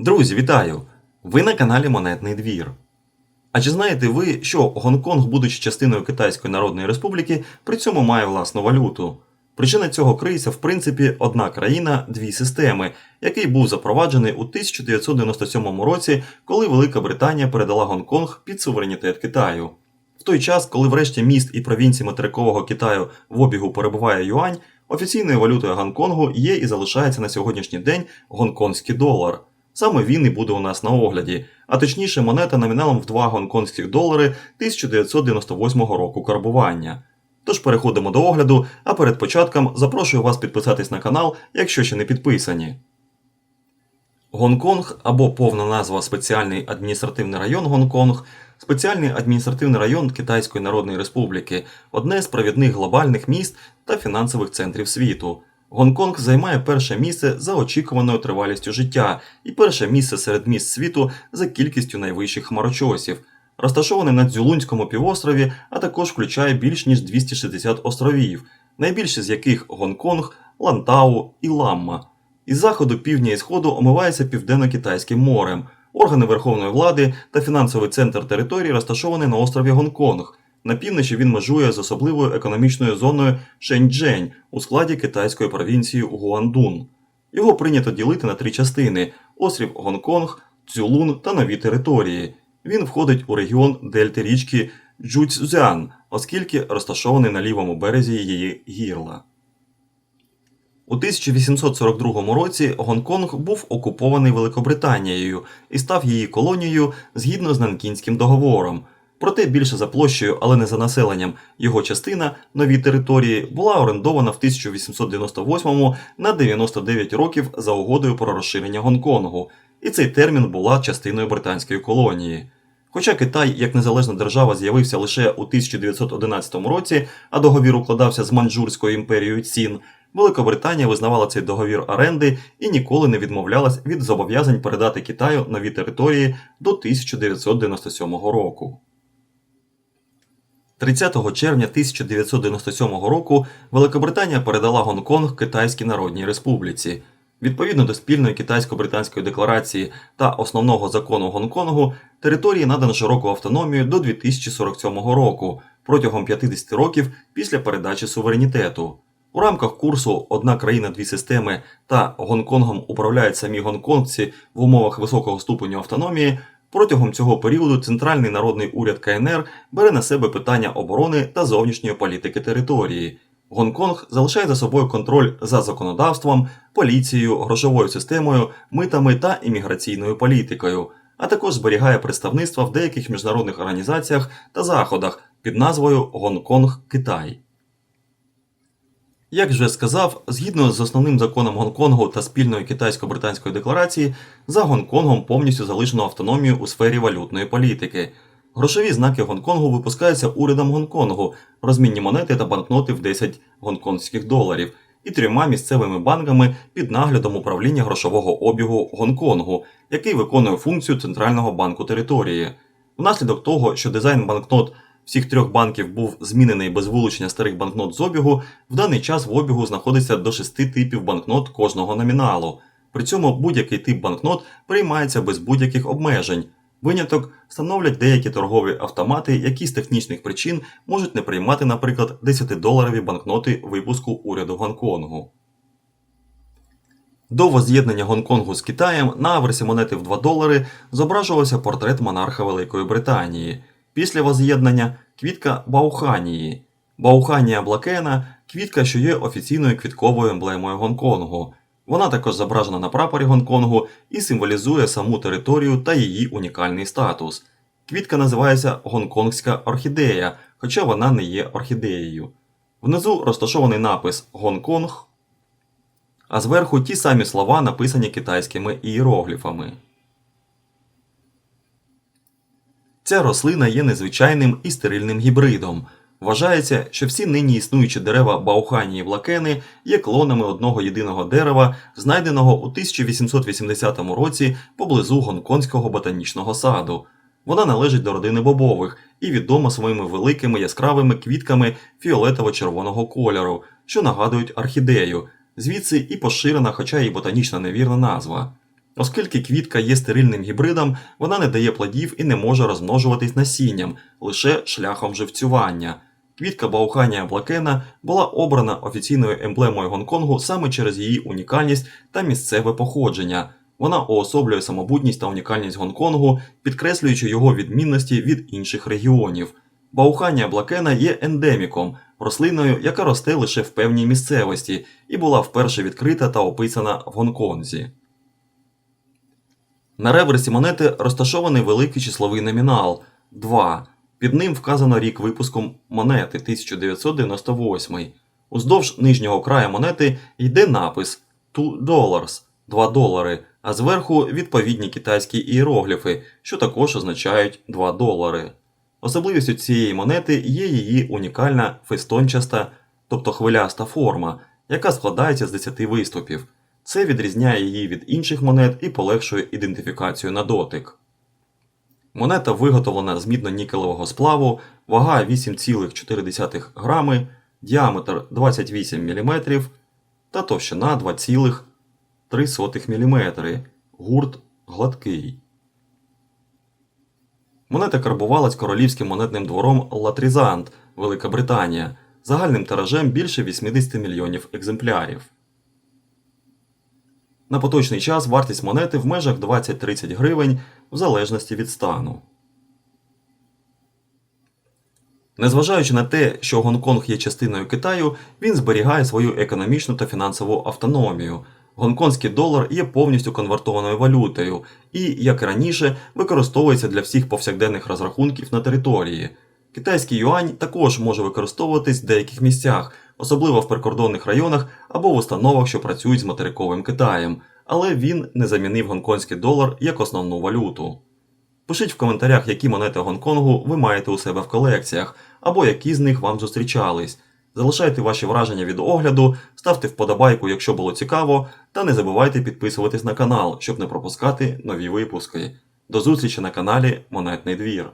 Друзі, вітаю! Ви на каналі Монетний двір. А чи знаєте ви, що Гонконг, будучи частиною Китайської Народної Республіки, при цьому має власну валюту? Причина цього криється в принципі одна країна, дві системи, який був запроваджений у 1997 році, коли Велика Британія передала Гонконг під суверенітет Китаю. В той час, коли врешті міст і провінцій материкового Китаю в обігу перебуває юань, офіційною валютою Гонконгу є і залишається на сьогоднішній день гонконгський долар. Саме він і буде у нас на огляді, а точніше монета номіналом в 2 гонконгських долари 1998 року карбування. Тож переходимо до огляду, а перед початком запрошую вас підписатись на канал, якщо ще не підписані. Гонконг або повна назва Спеціальний адміністративний район Гонконг, спеціальний адміністративний район Китайської Народної Республіки, одне з провідних глобальних міст та фінансових центрів світу. Гонконг займає перше місце за очікуваною тривалістю життя і перше місце серед міст світу за кількістю найвищих хмарочосів. Розташований на Дзюлунському півострові, а також включає більш ніж 260 островів, найбільші з яких Гонконг, Лантау і Ламма. Із заходу, півдня і сходу омивається Південно-Китайським морем. Органи верховної влади та фінансовий центр території розташований на острові Гонконг. На півночі він межує з особливою економічною зоною Шеньчжень у складі китайської провінції Гуандун. Його прийнято ділити на три частини: острів Гонконг, Цюлун та нові території. Він входить у регіон дельти річки Джуцзян, оскільки розташований на лівому березі її гірла. У 1842 році Гонконг був окупований Великобританією і став її колонією згідно з Нанкінським договором. Проте більше за площею, але не за населенням, його частина нові території була орендована в 1898 на 99 років за угодою про розширення Гонконгу, і цей термін була частиною британської колонії. Хоча Китай як незалежна держава з'явився лише у 1911 році, а договір укладався з Маньчжурською імперією Цін, Великобританія визнавала цей договір оренди і ніколи не відмовлялась від зобов'язань передати Китаю нові території до 1997 року. 30 червня 1997 року Великобританія передала Гонконг Китайській Народній Республіці. Відповідно до спільної китайсько-британської декларації та основного закону Гонконгу, території надано широку автономію до 2047 року протягом 50 років після передачі суверенітету. У рамках курсу Одна країна, дві системи та Гонконгом управляють самі гонконгці в умовах високого ступеню автономії. Протягом цього періоду Центральний народний уряд КНР бере на себе питання оборони та зовнішньої політики території. Гонконг залишає за собою контроль за законодавством, поліцією, грошовою системою, митами та імміграційною політикою, а також зберігає представництва в деяких міжнародних організаціях та заходах під назвою Гонконг Китай. Як вже сказав, згідно з основним законом Гонконгу та спільної китайсько-британської декларації, за Гонконгом повністю залишено автономію у сфері валютної політики. Грошові знаки Гонконгу випускаються урядом Гонконгу, розмінні монети та банкноти в 10 гонконгських доларів і трьома місцевими банками під наглядом управління грошового обігу Гонконгу, який виконує функцію центрального банку території. Внаслідок того, що дизайн банкнот всіх трьох банків був змінений без вилучення старих банкнот з обігу, в даний час в обігу знаходиться до шести типів банкнот кожного номіналу. При цьому будь-який тип банкнот приймається без будь-яких обмежень. Виняток становлять деякі торгові автомати, які з технічних причин можуть не приймати, наприклад, 10-доларові банкноти випуску уряду Гонконгу. До воз'єднання Гонконгу з Китаєм на аверсі монети в 2 долари зображувався портрет монарха Великої Британії. Після воз'єднання квітка Бауханії. Бауханія Блакена квітка, що є офіційною квітковою емблемою Гонконгу. Вона також зображена на прапорі Гонконгу і символізує саму територію та її унікальний статус. Квітка називається Гонконгська орхідея, хоча вона не є орхідеєю. Внизу розташований напис Гонконг, а зверху ті самі слова написані китайськими ієрогліфами. Ця рослина є незвичайним і стерильним гібридом. Вважається, що всі нині існуючі дерева Бауханії Блакени є клонами одного єдиного дерева, знайденого у 1880 році поблизу Гонконгського ботанічного саду. Вона належить до родини бобових і відома своїми великими яскравими квітками фіолетово-червоного кольору, що нагадують орхідею, звідси і поширена, хоча й ботанічна невірна назва. Оскільки квітка є стерильним гібридом, вона не дає плодів і не може розмножуватись насінням, лише шляхом живцювання. Квітка Бауханія Блакена була обрана офіційною емблемою Гонконгу саме через її унікальність та місцеве походження. Вона уособлює самобутність та унікальність Гонконгу, підкреслюючи його відмінності від інших регіонів. Бауханія Блакена є ендеміком, рослиною, яка росте лише в певній місцевості і була вперше відкрита та описана в Гонконзі. На реверсі монети розташований великий числовий номінал 2. Під ним вказано рік випуску монети 1998. Уздовж нижнього краю монети йде напис «2 dollars» 2 долари, а зверху відповідні китайські ієрогліфи, що також означають 2 долари. Особливістю цієї монети є її унікальна фестончаста, тобто хвиляста форма, яка складається з 10 виступів. Це відрізняє її від інших монет і полегшує ідентифікацію на дотик. Монета виготовлена з мідно-нікелевого сплаву, вага 8,4 грами, діаметр 28 мм та товщина 2,3 мм. Гурт гладкий. Монета карбувалась королівським монетним двором Латрізант, Велика Британія, загальним тиражем більше 80 мільйонів екземплярів. На поточний час вартість монети в межах 20-30 гривень в залежності від стану. Незважаючи на те, що Гонконг є частиною Китаю, він зберігає свою економічну та фінансову автономію. Гонконгський долар є повністю конвертованою валютою і, як і раніше, використовується для всіх повсякденних розрахунків на території. Китайський юань також може використовуватись в деяких місцях, особливо в прикордонних районах або в установах, що працюють з материковим Китаєм, але він не замінив гонконгський долар як основну валюту. Пишіть в коментарях, які монети Гонконгу ви маєте у себе в колекціях, або які з них вам зустрічались. Залишайте ваші враження від огляду, ставте вподобайку, якщо було цікаво, та не забувайте підписуватись на канал, щоб не пропускати нові випуски. До зустрічі на каналі Монетний двір.